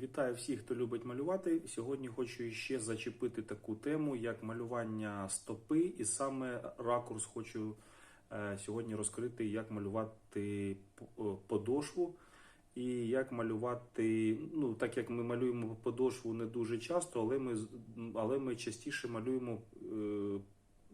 Вітаю всіх, хто любить малювати. Сьогодні хочу ще зачепити таку тему, як малювання стопи, і саме ракурс хочу е, сьогодні розкрити, як малювати е, подошву. І як малювати, ну так як ми малюємо подошву не дуже часто, але ми, але ми частіше малюємо е,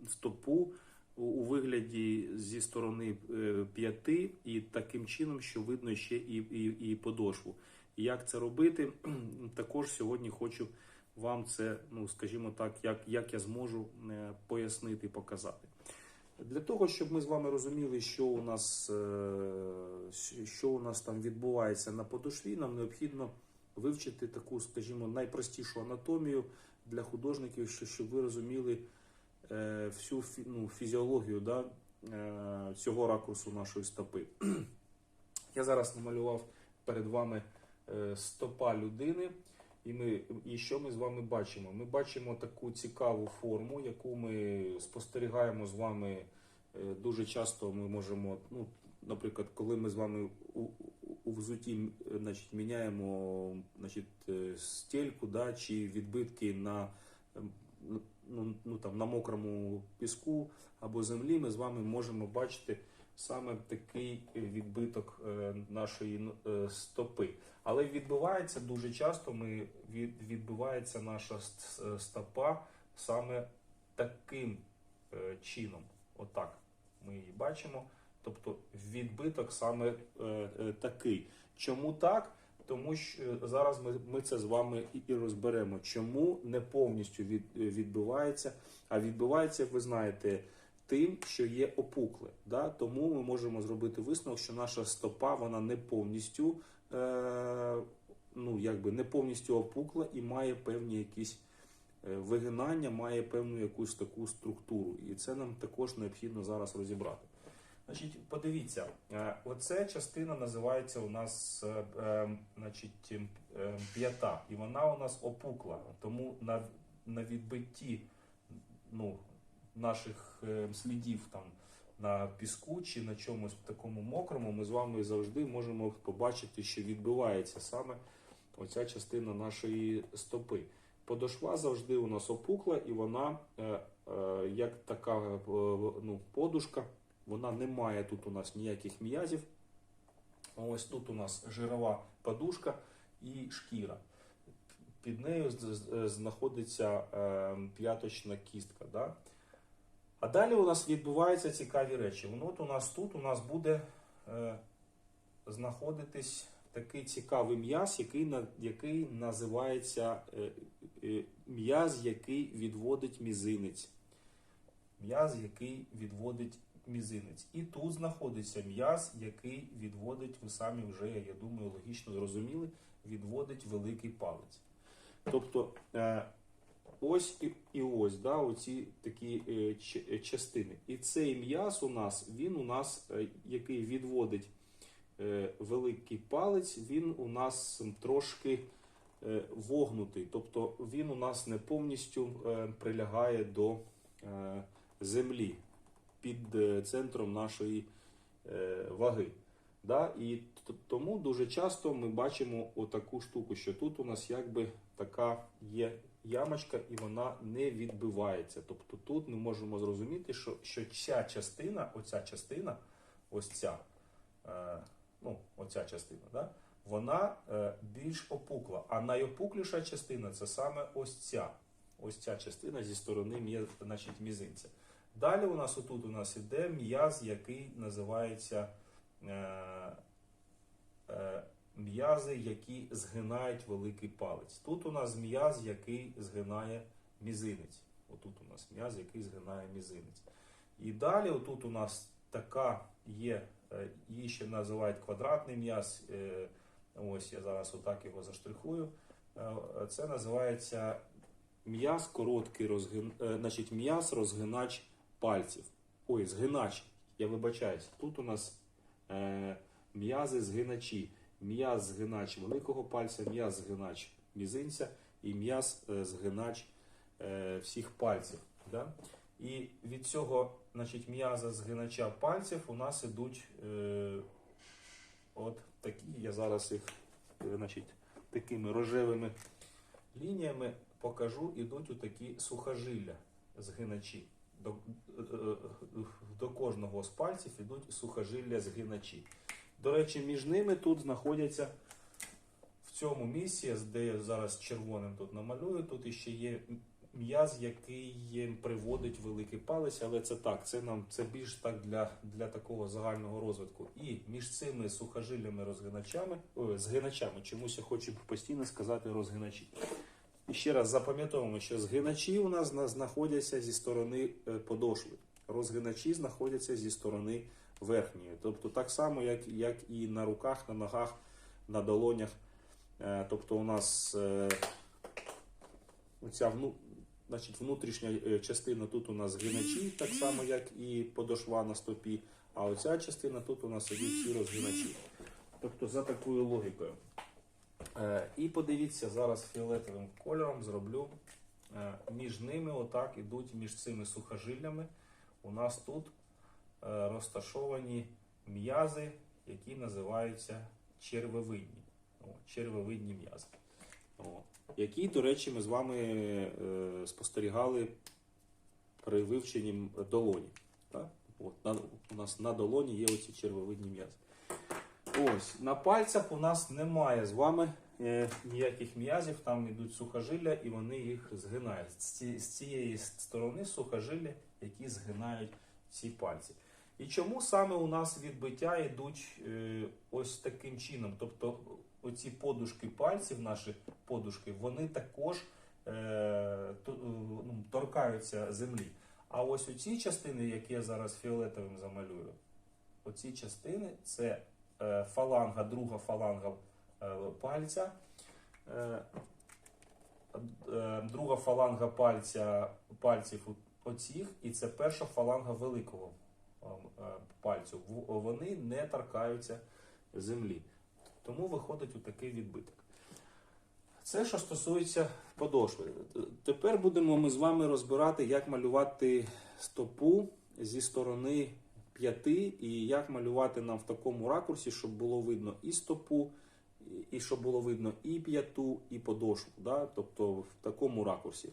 стопу у, вигляді зі сторони е, п'яти, і таким чином, що видно ще і, і, і подошву. Як це робити? Також сьогодні хочу вам це, ну скажімо так, як, як я зможу е, пояснити і показати. Для того, щоб ми з вами розуміли, що у нас, е, що у нас там відбувається на подошві, нам необхідно вивчити таку, скажімо, найпростішу анатомію для художників, щоб ви розуміли е, всю ну, фізіологію да, цього ракурсу нашої стопи. Я зараз намалював перед вами стопа людини. І, ми, і що ми з вами бачимо? Ми бачимо таку цікаву форму, яку ми спостерігаємо з вами е, дуже часто. Ми можемо, ну, наприклад, коли ми з вами у, у- взуті е, значить, міняємо значить, е, стельку да, чи відбитки на, ну, ну, там, на мокрому піску або землі, ми з вами можемо бачити саме такий е, відбиток е, нашої е, стопи. Але відбувається дуже часто. Ми від, відбувається наша стопа саме таким чином. Отак ми її бачимо. Тобто відбиток саме такий. Чому так? Тому що зараз ми, ми це з вами і, розберемо, чому не повністю від, відбувається, а відбувається, ви знаєте, тим, що є опукле. Да? Тому ми можемо зробити висновок, що наша стопа вона не повністю, е, ну, якби не повністю опукла і має певні якісь е, вигинання, має певну якусь таку структуру. І це нам також необхідно зараз розібрати. Значить, подивіться, е, оця частина називається у нас е, значить, п'ята, і вона у нас опукла. Тому на, на відбитті ну, наших е, слідів там на піску чи на чомусь такому мокрому, ми з вами завжди можемо побачити, що відбувається саме оця частина нашої стопи. Подошва завжди у нас опукла, і вона, е, е, як така ну, подушка, вона не має тут у нас ніяких м'язів. Ось тут у нас жирова подушка і шкіра. Під нею знаходиться п'яточна кістка. Да? А далі у нас відбуваються цікаві речі. Ну, От у нас тут у нас буде е, знаходитись такий цікавий м'яз, який, на- який називається е, е, м'яз, який відводить мізинець. М'яз, який відводить мізинець. І тут знаходиться м'яз, який відводить, ви самі вже, я думаю, логічно зрозуміли, відводить великий палець. Тобто е, ось і, і ось да, оці такі е, е, частини. І цей м'яз у нас, він у нас, е, який відводить е, великий палець, він у нас трошки е, вогнутий. Тобто він у нас не повністю е, прилягає до е, землі під е, центром нашої е, ваги. Да? І тому дуже часто ми бачимо отаку штуку, що тут у нас якби така є ямочка, і вона не відбивається. Тобто тут ми можемо зрозуміти, що, що ця частина, оця частина, ось ця, е, ну, оця частина, да? вона е, більш опукла. А найопукліша частина це саме ось ця. Ось ця частина зі сторони значить, мізинця. Далі у нас отут у нас іде м'яз, який називається е, е, м'язи, які згинають великий палець. Тут у нас м'яз, який згинає мізинець. Отут у нас м'яз, який згинає мізинець. І далі отут у нас така є, е, її ще називають квадратний м'яз. е, Ось я зараз отак його заштрихую. Е, Це називається м'яз короткий розгин... значить, м'яз розгинач пальців. Ой, згинач. Я вибачаюсь. Тут у нас м'язи згиначі. М'яз згинач великого пальця, м'яз згинач мізинця і м'яз е, згинач е, всіх пальців. Да? І від цього значить, м'яза згинача пальців у нас ідуть е, от такі. Я зараз їх значить, такими рожевими лініями покажу, ідуть у такі сухожилля згиначі. До, до кожного з пальців ідуть сухожилля згиначі. До речі, між ними тут знаходяться в цьому місці, де я зараз червоним тут намалюю, тут іще є м'яз, який приводить великий палець, але це так, це нам це більш так для, для такого загального розвитку. І між цими сухожиллями розгиначами, ой, згиначами, чомусь я хочу постійно сказати розгиначі. І ще раз запам'ятовуємо, що згиначі у нас знаходяться зі сторони е, подошви. Розгиначі знаходяться зі сторони верхньої. Тобто так само, як, як і на руках, на ногах, на долонях. Е, Тобто у нас е, оця вну, значить, внутрішня е, частина тут у нас згиначі, так само, як і подошва на стопі. А оця частина тут у нас ідуть всі розгиначі. Тобто за такою логікою. І подивіться, зараз фіолетовим кольором зроблю. Між ними, отак, ідуть між цими сухожиллями. У нас тут розташовані м'язи, які називаються червовидні. О, червовидні м'язи. Які, до речі, ми з вами е, спостерігали при вивченні долоні. Так? От, на, у нас на долоні є оці червовидні м'язи. Ось, на пальцях у нас немає з вами е, ніяких м'язів, там йдуть сухожилля і вони їх згинають. З, ці, з цієї сторони сухожилля, які згинають ці пальці. І чому саме у нас відбиття йдуть е, ось таким чином? Тобто оці подушки пальців, наші подушки, вони також е, е, ну, торкаються землі. А ось оці частини, які я зараз фіолетовим замалюю, оці частини це фаланга, друга фаланга пальця, друга фаланга пальця, пальців оцих, і це перша фаланга великого пальцю. Вони не торкаються землі. Тому виходить у такий відбиток. Це що стосується подошви. Тепер будемо ми з вами розбирати, як малювати стопу зі сторони п'яти, і як малювати нам в такому ракурсі, щоб було видно і стопу, і- і щоб було видно і п'яту, і подошву. Да? Тобто в такому ракурсі.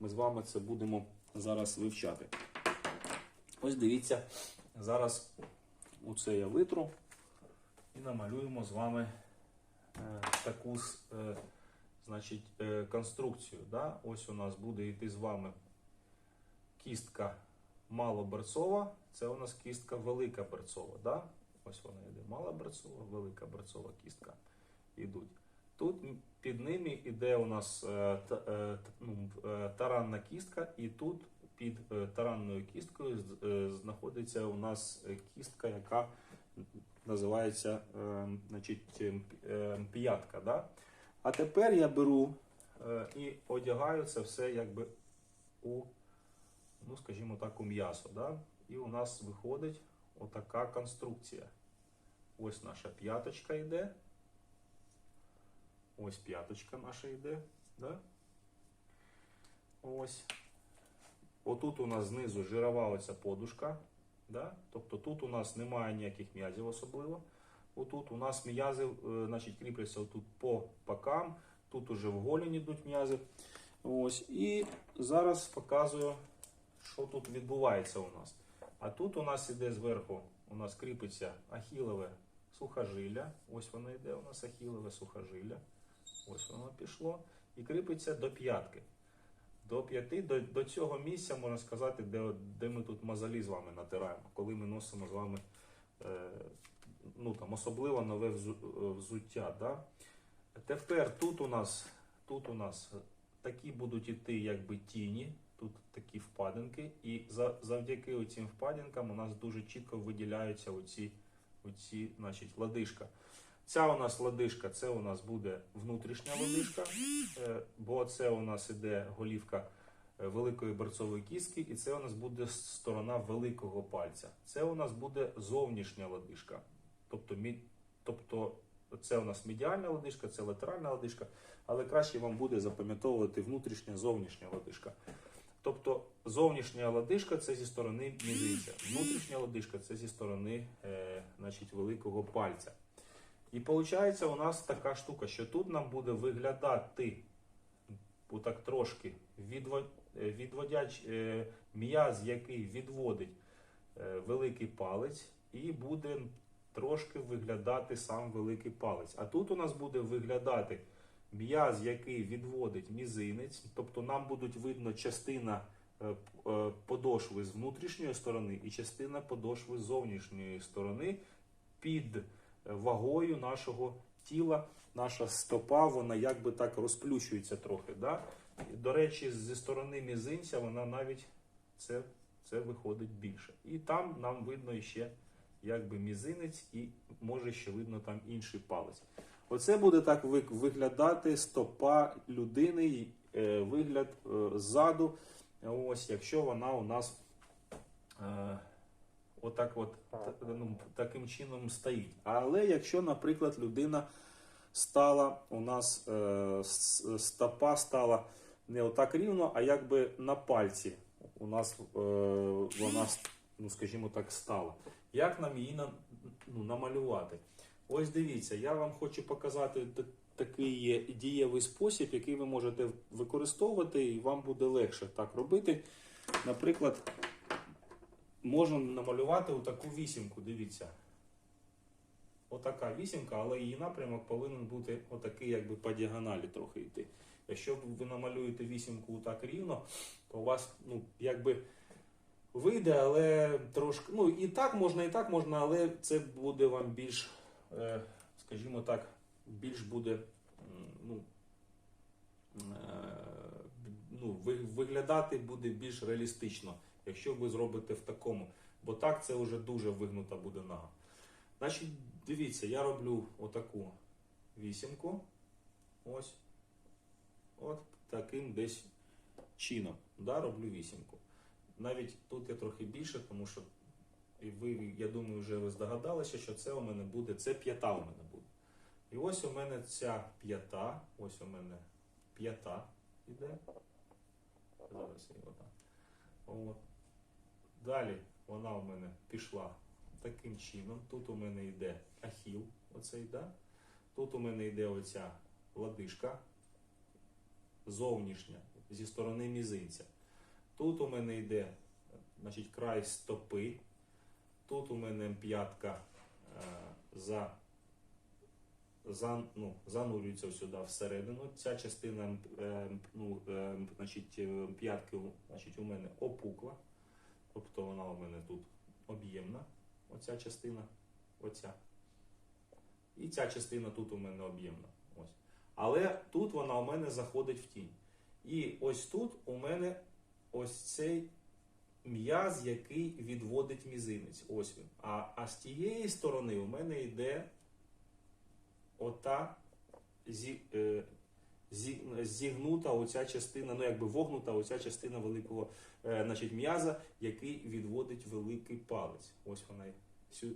Ми з вами це будемо зараз вивчати. Ось дивіться, зараз оце я витру і намалюємо з вами е, таку е, значить, е, конструкцію. Да? Ось у нас буде йти з вами кістка малоберцова, це у нас кістка велика берцова. Да? Ось вона йде мала берцова, велика берцова кістка йдуть. Тут під ними йде у нас ну, таранна кістка, і тут під е, таранною кісткою е, знаходиться у нас е, кістка, яка називається значить, п'ятка. Да? А тепер я беру і одягаю це все якби у, ну скажімо так, у м'ясо. Да? І у нас виходить отака конструкція. Ось наша п'яточка йде. Ось п'яточка наша йде. Да? Ось. Отут у нас знизу жирова оця подушка. Да? Тобто тут у нас немає ніяких м'язів особливо. Отут у нас м'язи е, значить, кріпляться отут по бокам, тут уже в голені йдуть м'язи. Ось. І зараз показую, що тут відбувається у нас. А тут у нас іде зверху, у нас кріпиться ахілове сухожилля. Ось воно йде у нас ахілове сухожилля. Ось воно пішло. І кріпиться до п'ятки. До п'яти, до, до цього місця, можна сказати, де, де ми тут мозолі з вами натираємо, коли ми носимо з вами е, ну, там, особливо нове е, взуття. Да? Тепер тут у нас, тут у нас такі будуть іти якби тіні, тут такі впадинки, і за, завдяки цим впадинкам у нас дуже чітко виділяються оці, оці значить, ладишка. Ця у нас ладишка, це у нас буде внутрішня ладишка, е, бо це у нас іде голівка е, великої берцової кістки, і це у нас буде сторона великого пальця. Це у нас буде зовнішня ладишка. Тобто, тобто це у нас медіальна ладишка, це латеральна ладишка, але краще вам буде запам'ятовувати внутрішня зовнішня ладишка. Тобто зовнішня ладишка це зі сторони мізинця, внутрішня ладишка це зі сторони е, значить, великого пальця. І виходить у нас така штука, що тут нам буде виглядати отак трошки е, відводяч е, м'яз, який відводить е, великий палець, і буде трошки виглядати сам великий палець. А тут у нас буде виглядати м'яз, який відводить мізинець, тобто нам будуть видно частина подошви з внутрішньої сторони і частина подошви з зовнішньої сторони під вагою нашого тіла. Наша стопа, вона якби так розплющується трохи. Да? До речі, зі сторони мізинця вона навіть це, це виходить більше. І там нам видно ще якби мізинець, і може ще видно там інший палець. Оце буде так виглядати стопа людини, е, вигляд е, ззаду. Ось, якщо вона у нас е, отак от, ну, таким чином стоїть. Але якщо, наприклад, людина стала у нас е, стопа стала не отак рівно, а якби на пальці. У нас е, вона, ну скажімо так, стала. Як нам її на, ну, намалювати? Ось дивіться, я вам хочу показати такий дієвий спосіб, який ви можете використовувати, і вам буде легше так робити. Наприклад, можна намалювати отаку вісімку. Дивіться. Отака вісімка, але її напрямок повинен бути отакий, якби по діагоналі трохи йти. Якщо ви намалюєте вісімку так рівно, то у вас, ну, якби вийде, але трошки. Ну, і так можна, і так можна, але це буде вам більш, е, скажімо так, більш буде ну, е, ну, виглядати буде більш реалістично, якщо ви зробите в такому. Бо так це вже дуже вигнута буде нога. Значить, дивіться, я роблю отаку вісімку. Ось. От таким десь чином. Да, роблю вісімку. Навіть тут я трохи більше, тому що і ви, я думаю, вже ви здогадалися, що це у мене буде, це п'ята у мене буде. І ось у мене ця п'ята, ось у мене п'ята іде. Зараз отак. От. Далі вона у мене пішла таким чином. Тут у мене йде ахіл, оцей, да? Тут у мене йде оця ладишка зовнішня, зі сторони мізинця. Тут у мене йде значить, край стопи. Тут у мене п'ятка е, за, за, ну, занурюється сюди всередину. Ця частина е, ну, е, значить, п'ятки значить, у мене опукла. Тобто вона у мене тут об'ємна, оця частина, оця. І ця частина тут у мене об'ємна. Ось. Але тут вона у мене заходить в тінь. І ось тут у мене ось цей м'яз, який відводить мізинець. Ось він. А, а з тієї сторони у мене йде ота зі, е, зі, зігнута оця частина, ну якби вогнута оця частина великого значить, м'яза, який відводить великий палець. Ось вона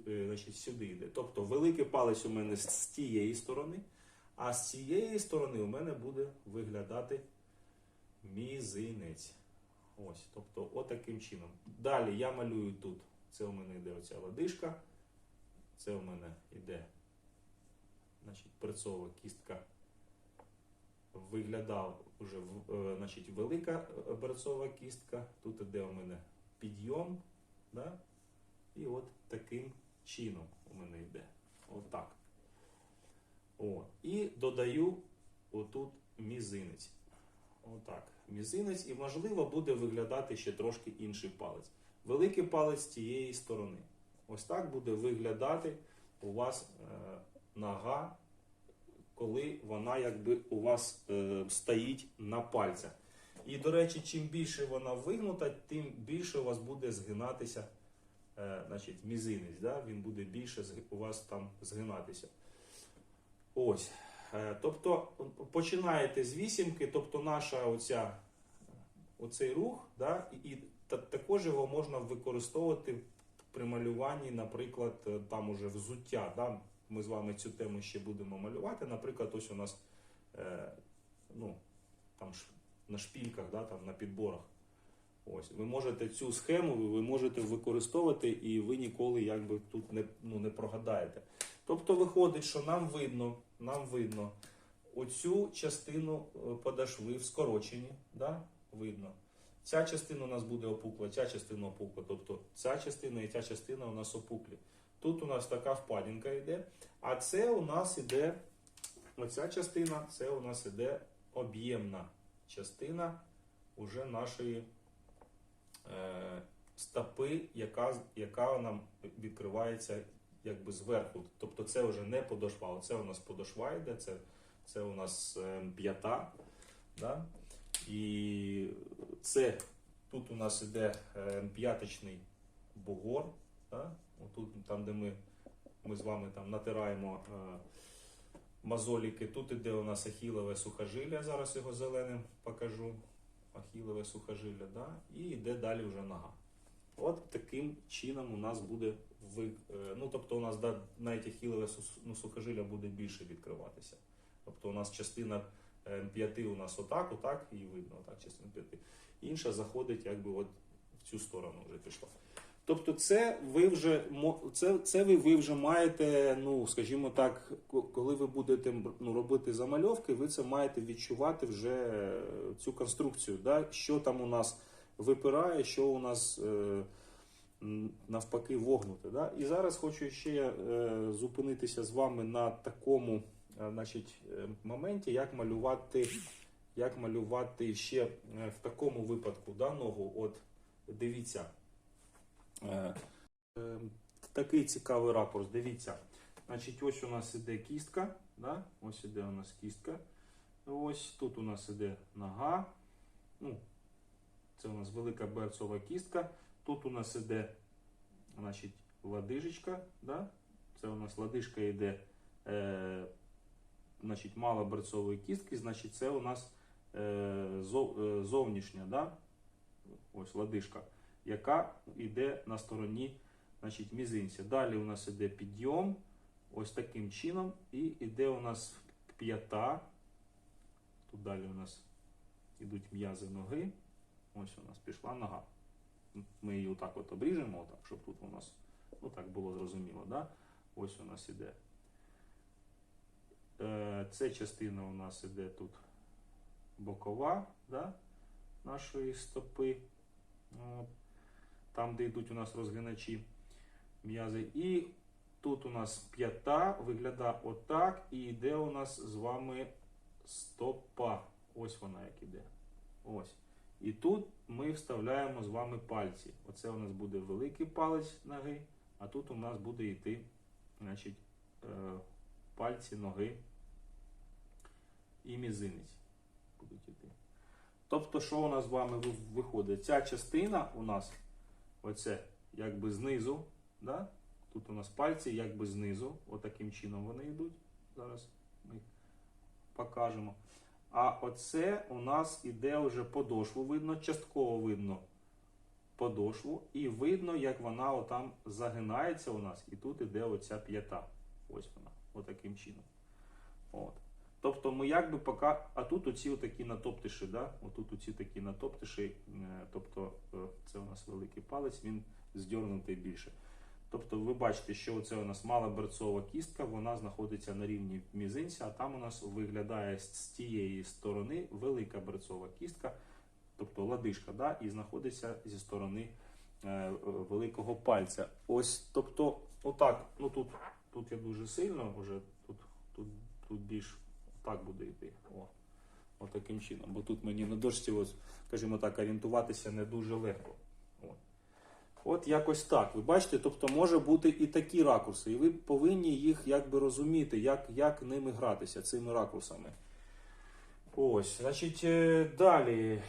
е, значить, сюди йде. Тобто великий палець у мене з, тієї сторони, а з цієї сторони у мене буде виглядати мізинець. Ось, тобто, отаким чином. Далі я малюю тут. Це у мене йде оця лодишка. Це у мене йде значить, перцова кістка. Виглядав вже е, значить, велика берцова кістка. Тут іде у мене підйом. Да? І от таким чином у мене йде. Отак. О. І додаю отут мізинець. Отак. Мізинець, і можливо буде виглядати ще трошки інший палець. Великий палець з тієї сторони. Ось так буде виглядати у вас е, нога, коли вона якби у вас е, стоїть на пальцях. І, до речі, чим більше вона вигнута, тим більше у вас буде згинатися е, значить, мізинець. Да? Він буде більше у вас там згинатися. Ось. Е, Тобто починаєте з вісімки, тобто наша оця, оцей рух, да, і, та, також його можна використовувати при малюванні, наприклад, е, там уже взуття. Да. Ми з вами цю тему ще будемо малювати. Наприклад, ось у нас е, ну, там на шпільках, да, там, на підборах. Ось, ви можете цю схему ви можете використовувати, і ви ніколи якби тут не, ну, не прогадаєте. Тобто виходить, що нам видно, нам видно оцю частину е, подошви в скороченні, да? видно. Ця частина у нас буде опукла, ця частина опукла. Тобто ця частина і ця частина у нас опуклі. Тут у нас така впадінка йде, а це у нас іде, оця частина, це у нас іде об'ємна частина уже нашої е, стопи, яка, яка нам відкривається якби зверху. Тобто це вже не подошва, це у нас подошва йде, це, це у нас е, п'ята. Да? І це тут у нас іде е, п'яточний бугор. Да? Отут, там, де ми, ми з вами там натираємо е, мозоліки, тут іде у нас ахілове сухожилля, зараз його зеленим покажу. Ахілове сухожилля, да? і йде далі вже нога. От таким чином у нас буде ви, е, ну тобто у нас да, навіть ахілове ну, сухожилля буде більше відкриватися. Тобто у нас частина е, п'яти у нас отак, отак, і видно отак частина п'яти. Інша заходить якби от в цю сторону вже пішла. Тобто, це ви вже це, це ви, ви вже маєте, ну скажімо так, коли ви будете ну, робити замальовки, ви це маєте відчувати вже е, цю конструкцію, да? що там у нас випирає, що у нас е, навпаки вогнуте. Да? І зараз хочу ще е, зупинитися з вами на такому е, значить, е, моменті, як малювати, як малювати ще в такому випадку да, ногу. От дивіться. Е, е, Такий цікавий ракурс. Дивіться. Значить, ось у нас іде кістка. Да? Ось іде у нас кістка. Ось тут у нас іде нога. Ну, це у нас велика берцова кістка. Тут у нас іде значить, ладижечка. Да? Це у нас ладижка йде е, значить, мало берцової кістки, значить, це у нас е, зов, е, зовнішня, да? ось ладишка, яка йде на стороні значить, мізинця. Далі у нас іде підйом, ось таким чином, і йде у нас п'ята. Тут далі у нас йдуть м'язи ноги. Ось у нас пішла нога. Ми її отак от обріжемо, отак, щоб тут у нас ну так було зрозуміло. Да? Ось у нас іде. Е, Це частина у нас іде тут бокова да? нашої стопи. От. Там, де йдуть у нас розгиначі м'язи. І тут у нас п'ята виглядає отак, і йде у нас з вами стопа. Ось вона як іде. Ось. І тут ми вставляємо з вами пальці. Оце у нас буде великий палець ноги, а тут у нас буде йти значить, е, пальці ноги і мізинець будуть йти. Тобто, що у нас з вами виходить? Ця частина у нас, оце, якби знизу, да? тут у нас пальці якби знизу, отаким чином вони йдуть. Зараз ми покажемо. А оце у нас іде вже подошву видно, частково видно подошву, і видно, як вона отам загинається у нас, і тут іде оця п'ята. Ось вона, отаким чином. От. Тобто ми якби поки. А тут оці отакі натоптиші, да? отут оці такі натоптиші, е, тобто е, це у нас великий палець, він здьорнутий більше. Тобто ви бачите, що це у нас мала берцова кістка, вона знаходиться на рівні мізинця, а там у нас виглядає з тієї сторони велика берцова кістка, тобто ладишка, да? і знаходиться зі сторони е, великого пальця. Ось, тобто, отак, ну тут, тут я дуже сильно, вже тут, тут, тут більш так буде йти. О, от таким чином. Бо тут мені на дошці, ось, скажімо так, орієнтуватися не дуже легко. От. От якось так. Ви бачите, тобто може бути і такі ракурси, і ви повинні їх якби розуміти, як, як ними гратися, цими ракурсами. Ось, значить, е, далі.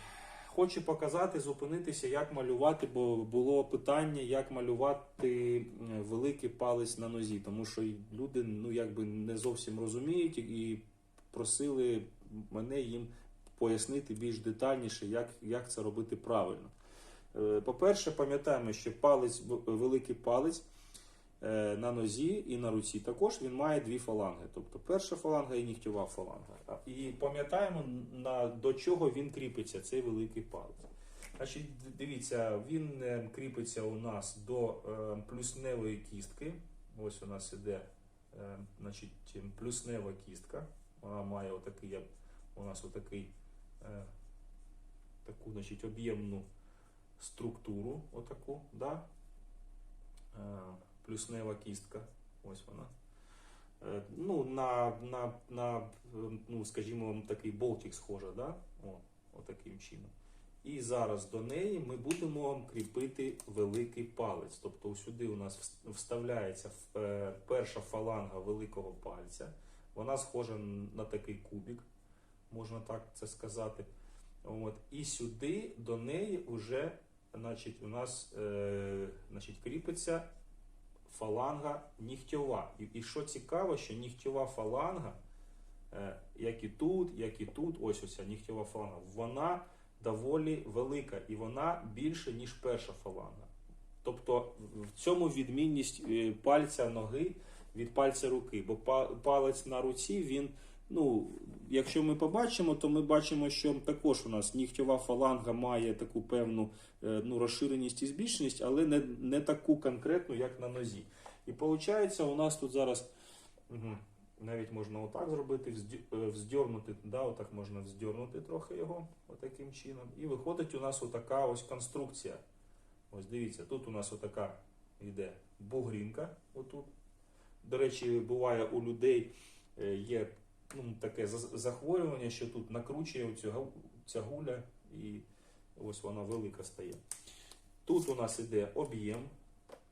Хочу показати, зупинитися, як малювати, бо було питання, як малювати е, великий палець на нозі, тому що люди ну, якби не зовсім розуміють і просили мене їм пояснити більш детальніше, як, як це робити правильно. Е, По-перше, пам'ятаємо, що палець, великий палець е, на нозі і на руці також він має дві фаланги. Тобто перша фаланга і нігтєва фаланга. І пам'ятаємо, до чого він кріпиться, цей великий палець. Значить, дивіться, він е, кріпиться у нас до плюсневої кістки. Ось у нас іде значить, плюснева кістка. Вона має отакий, як у нас отакий, е, таку значить, об'ємну структуру, отаку, да? е, плюснева кістка. Ось вона. Е, Ну, на, на, на, ну, скажімо, такий болтик схожа, да? О, отаким чином. І зараз до неї ми будемо кріпити великий палець. Тобто сюди у нас вставляється е, перша фаланга великого пальця. Вона схожа на такий кубик, можна так це сказати. От. І сюди до неї вже значить, у нас е, значить, кріпиться фаланга нігтьова. І, і що цікаво, що нігтьова фаланга, е, як і тут, як і тут, ось ось ця нігтьова фаланга, вона доволі велика і вона більше, ніж перша фаланга. Тобто в цьому відмінність е, пальця ноги від пальця руки. Бо палець на руці, він, ну, якщо ми побачимо, то ми бачимо, що також у нас нігтьова фаланга має таку певну е, ну, розширеність і збільшеність, але не, не таку конкретну, як на нозі. І виходить, у нас тут зараз. Навіть можна отак зробити, е, вздьорнути, да, отак можна вздьорнути трохи його, отаким чином. І виходить у нас отака ось конструкція. Ось дивіться, тут у нас отака йде бугрінка. Отут. До речі, буває у людей е, є ну, таке захворювання, що тут накручує ця гуля, і ось вона велика стає. Тут у нас іде об'єм.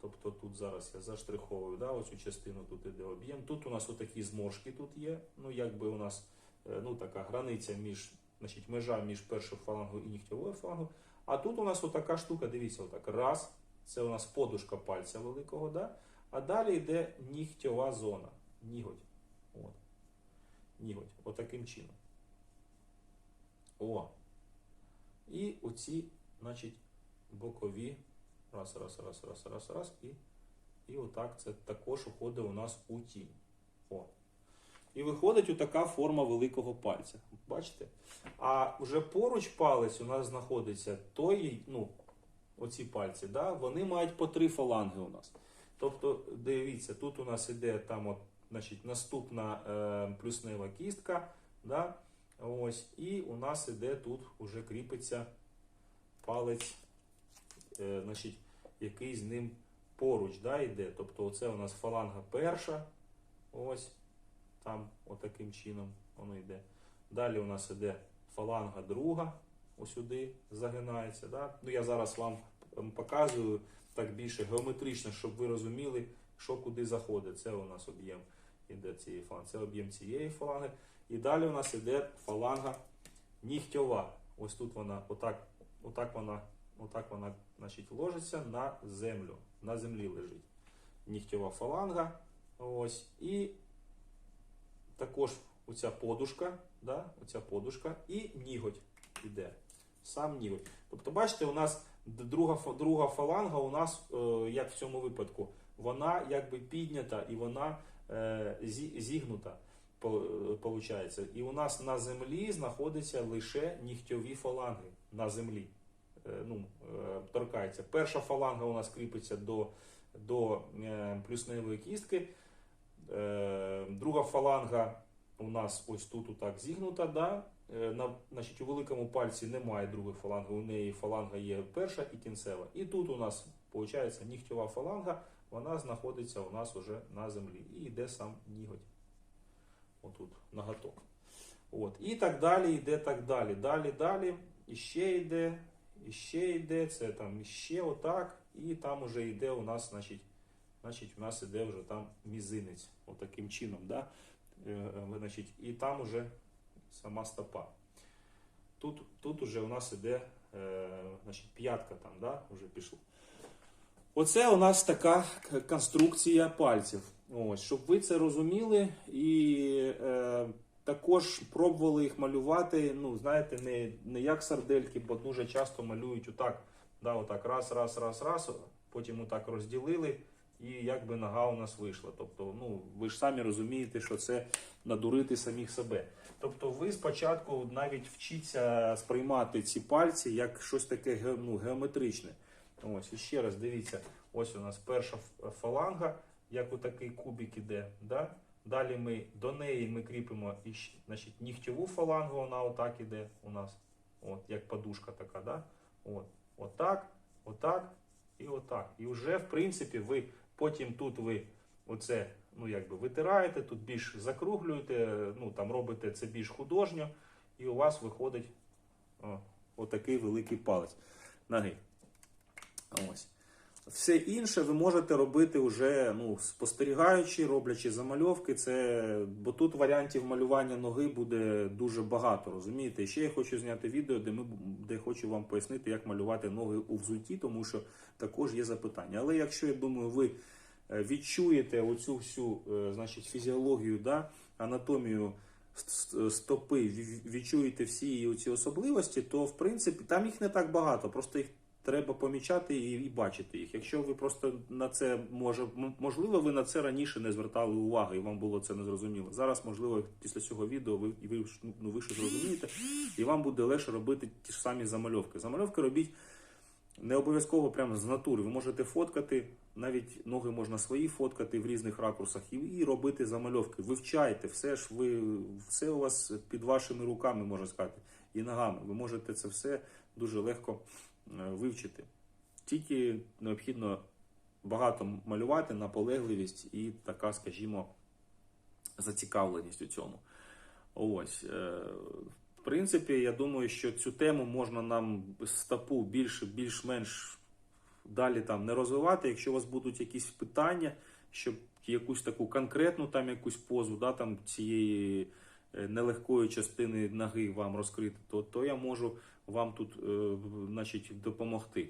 Тобто тут зараз я заштриховую да, оцю частину, тут іде об'єм. Тут у нас отакі зморшки тут є. Ну, якби у нас е, ну, така границя між, значить, межа між першою фалангою і нігтєвою фалангою. А тут у нас отака штука, дивіться, отак. Раз, це у нас подушка пальця великого, да? А далі йде нігтєва зона. Ніготь. От. Ніготь. Отаким чином. О. І оці, значить, бокові. Раз, раз, раз, раз, раз, раз. І, і отак це також уходить у нас у тінь. О. І виходить отака форма великого пальця. Бачите? А вже поруч палець у нас знаходиться той, ну, оці пальці, да? вони мають по три фаланги у нас. Тобто, дивіться, тут у нас іде там от, значить, наступна е, плюснева кістка. Да? Ось, і у нас іде тут уже кріпиться палець, е, значить, який з ним поруч да, йде. Тобто, оце у нас фаланга перша. Ось там, отаким чином воно йде. Далі у нас іде фаланга друга, ось сюди загинається. Да? Ну, я зараз вам показую так більше геометрично, щоб ви розуміли, що куди заходить. Це у нас об'єм іде цієї фаланги. Це об'єм цієї фаланги. І далі у нас іде фаланга нігтьова. Ось тут вона, отак, отак вона, отак вона значить, ложиться на землю. На землі лежить. Нігтьова фаланга. Ось. І також оця подушка, да, оця подушка і ніготь іде. Сам ніготь. Тобто, бачите, у нас друга, друга фаланга у нас, е, як в цьому випадку, вона якби піднята і вона е, зігнута. е, Получається. І у нас на землі знаходяться лише нігтьові фаланги на землі. Ну, торкається. Перша фаланга у нас кріпиться до, до плюсневої кістки. Друга фаланга у нас ось тут отак зігнута. Да? Е, На, значить, у великому пальці немає другої фаланги, у неї фаланга є перша і кінцева. І тут у нас виходить нігтєва фаланга, вона знаходиться у нас уже на землі. І йде сам ніготь. Отут, наготок. От. І так далі, йде так далі. Далі, далі, і ще йде, і ще йде, це там іще отак, і там уже йде у нас, значить, значить, у нас іде вже там мізинець, отаким чином. Да? Е, е, значить, і там уже сама стопа. Тут, тут уже у нас іде е, значить, п'ятка там, да? вже пішла. Оце у нас така конструкція пальців. Ось, щоб ви це розуміли і е, також пробували їх малювати. Ну, знаєте, не, не як сардельки, бо дуже часто малюють отак. Да, отак раз, раз, раз, раз, потім отак розділили, і якби нога у нас вийшла. Тобто, ну, ви ж самі розумієте, що це надурити самих себе. Тобто, ви спочатку навіть вчіться сприймати ці пальці як щось таке ну, геометричне. Ось, і ще раз дивіться, ось у нас перша фаланга, як отакий кубик іде. Да? Далі ми до неї ми кріпимо і, значить, нігтєву фалангу, вона отак іде у нас. От, як подушка така, да? От, отак, отак і отак. І вже, в принципі, ви потім тут ви оце ну, якби витираєте, тут більш закруглюєте, ну, там робите це більш художньо, і у вас виходить о, отакий великий палець ноги. Ось. Все інше ви можете робити вже ну, спостерігаючи, роблячи замальовки. Це, бо тут варіантів малювання ноги буде дуже багато, розумієте? Ще я хочу зняти відео, де, ми, де хочу вам пояснити, як малювати ноги у взутті, тому що також є запитання. Але якщо я думаю, ви е, відчуєте оцю всю е, значить, фізіологію, да, анатомію стопи, відчуєте всі ці особливості, то в принципі там їх не так багато, просто їх треба помічати і, і бачити їх. Якщо ви просто на це може, можливо, ви на це раніше не звертали уваги, і вам було це незрозуміло. Зараз, можливо, після цього відео ви ви ну, ви щось зрозумієте, і вам буде легше робити ті ж самі замальовки. Замальовки робіть не обов'язково прямо з натури. Ви можете фоткати, навіть ноги можна свої фоткати в різних ракурсах і, і робити замальовки. Вивчайте, все ж ви все у вас під вашими руками, можна сказати, і ногами. Ви можете це все дуже легко вивчити. Тільки необхідно багато малювати, наполегливість і така, скажімо, зацікавленість у цьому. Ось. е, В принципі, я думаю, що цю тему можна нам стопу більше, більш-менш далі там не розвивати. Якщо у вас будуть якісь питання, щоб якусь таку конкретну там якусь позу, да, там цієї е, нелегкої частини ноги вам розкрити, то, то я можу вам тут е, значить, допомогти.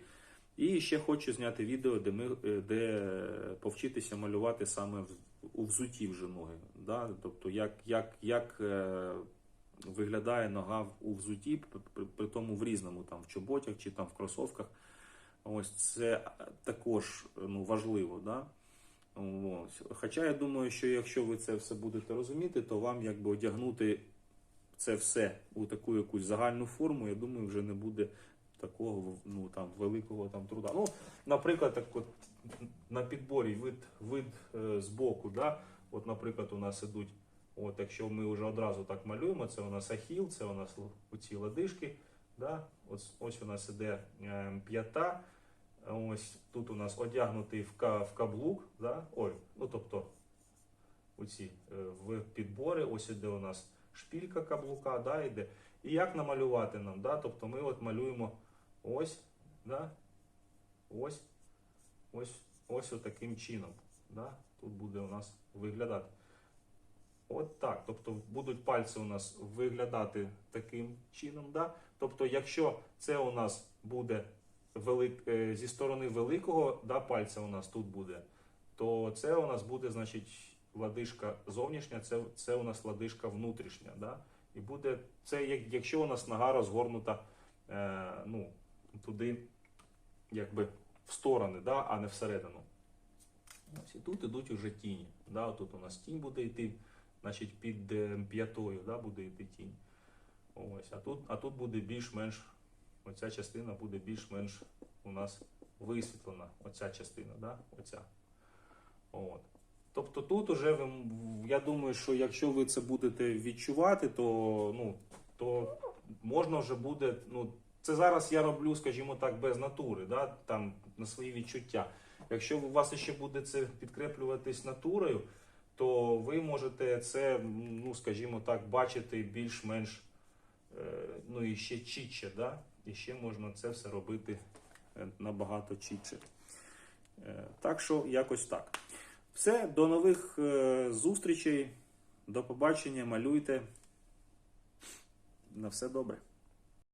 І ще хочу зняти відео, де ми е, де повчитися малювати саме у взуті вже ноги. Да? Тобто, як, як, як е, виглядає нога у взуті, при, при тому в різному, там в чоботях чи там в кросовках. Ось це також ну, важливо. Да? Ось. Хоча я думаю, що якщо ви це все будете розуміти, то вам якби одягнути це все у таку якусь загальну форму, я думаю, вже не буде такого ну, там, великого там, труда. Ну, наприклад, так от, на підборі вид, вид е, з боку, да? от, наприклад, у нас ідуть, от, якщо ми вже одразу так малюємо, це у нас ахіл, це у нас оці ладишки, да? ось, ось у нас іде е, п'ята, ось тут у нас одягнутий в, каблук, да? Ой, ну тобто оці е, в підбори, ось іде у нас шпілька каблука, да, йде. І як намалювати нам? Да? Тобто ми от малюємо ось, да? ось, ось, ось таким чином. Да? Тут буде у нас виглядати. От так. Тобто будуть пальці у нас виглядати таким чином. Да? Тобто, якщо це у нас буде велик, е, зі сторони великого да, пальця у нас тут буде, то це у нас буде, значить, ладишка зовнішня, це, це у нас ладишка внутрішня. Да? І буде це, як- якщо у нас нога розгорнута е, ну, туди, якби в сторони, да, а не всередину. Ось, і тут ідуть уже тіні. Да? Тут у нас тінь буде йти, значить під е, п'ятою да, буде йти тінь. Ось, а тут, а тут буде більш-менш, оця частина буде більш-менш у нас висвітлена. Оця частина, да? оця. От. Тобто тут уже ви, я думаю, що якщо ви це будете відчувати, то, ну, то можна вже буде. Ну, це зараз я роблю, скажімо так, без натури, да? там на свої відчуття. Якщо у вас ще буде це підкреплюватись натурою, то ви можете це, ну, скажімо так, бачити більш-менш е, ну, і ще чітче, да? І ще можна це все робити е, набагато чітче. Е, Так що якось так. Все, до нових е, зустрічей. До побачення, малюйте. На все добре.